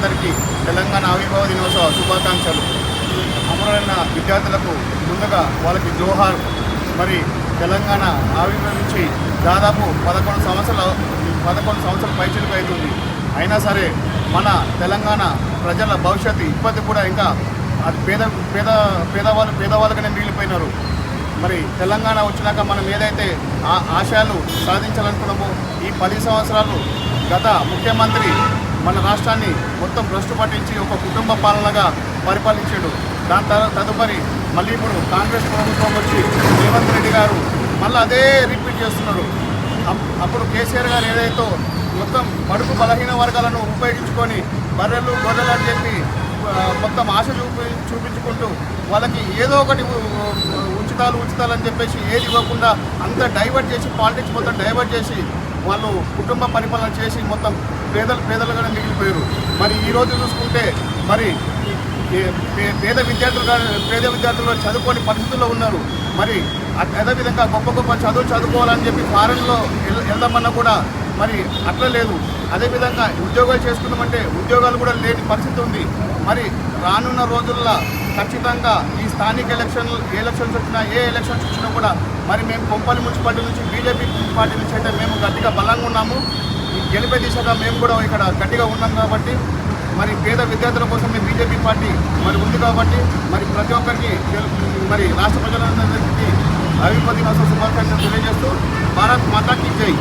విద్యార్థులందరికీ తెలంగాణ ఆవిర్భావ దినోత్సవ శుభాకాంక్షలు. అమరులైన విద్యార్థులకు ముందుగా వాళ్ళకి జోహార్. మరి తెలంగాణ ఆవిర్భవించి దాదాపు పదకొండు సంవత్సరాలు పదకొండు సంవత్సరాల పైచలకు అవుతుంది. అయినా సరే మన తెలంగాణ ప్రజల భవిష్యత్తు ఇప్పటికి కూడా ఇంకా అది పేద పేద పేదవాళ్ళు పేదవాళ్ళకనే మిగిలిపోయినారు. మరి తెలంగాణ వచ్చినాక మనం ఏదైతే ఆ ఆశయాలు సాధించాలనుకున్నామో ఈ పది సంవత్సరాలు గత ముఖ్యమంత్రి మన రాష్ట్రాన్ని మొత్తం భ్రష్టు పట్టించి ఒక కుటుంబ పాలనగా పరిపాలించాడు. దాని తర్వాత తదుపరి మళ్ళీ ఇప్పుడు కాంగ్రెస్ ప్రభుత్వం వచ్చి రేవంత్ రెడ్డి గారు మళ్ళీ అదే రిపీట్ చేస్తున్నాడు అప్పుడు కేసీఆర్ గారు ఏదైతే మొత్తం బడుగు బలహీన వర్గాలను ఉపయోగించుకొని బర్రెలు గొర్రెలు అని చెప్పి మొత్తం ఆశ చూపి చూపించుకుంటూ వాళ్ళకి ఏదో ఒకటి ఉచితాలు ఉచితాలు అని చెప్పేసి ఏది ఇవ్వకుండా అంతా డైవర్ట్ చేసి పాలిటిక్స్ మొత్తం డైవర్ట్ చేసి వాళ్ళు కుటుంబ పరిపాలన చేసి మొత్తం పేదలు పేదలుగానే మిగిలిపోయారు. మరి ఈరోజు చూసుకుంటే మరి పేద విద్యార్థులు పేద విద్యార్థులు చదువుకోని పరిస్థితుల్లో ఉన్నారు. మరి అ- అదేవిధంగా గొప్ప గొప్ప చదువు చదువుకోవాలని చెప్పి ఫారెన్లో వెళ్దామన్నా కూడా మరి అట్లా లేదు. అదేవిధంగా ఉద్యోగాలు చేసుకుందామంటే ఉద్యోగాలు కూడా లేని పరిస్థితి ఉంది. మరి రానున్న రోజుల్లో ఖచ్చితంగా ఈ స్థానిక ఎలక్షన్ ఎలక్షన్స్ వచ్చినా ఏ ఎలక్షన్స్ వచ్చినా కూడా మరి మేము కొంపల్లి మున్సిపాలిటీ నుంచి బీజేపీ పార్టీ నుంచి అయితే మేము గట్టిగా బలంగా ఉన్నాము. గెలిపే దిశగా మేము కూడా ఇక్కడ గట్టిగా ఉన్నాం కాబట్టి మరి పేద విద్యార్థుల కోసం మేము బీజేపీ పార్టీ మరి ఉంది కాబట్టి మరి ప్రతి ఒక్కరికి మరి రాష్ట్ర ప్రజలందరికీ అభివృద్ధి శుభాకాంక్షలు తెలియజేస్తూ భారత్ మాతాకి జై.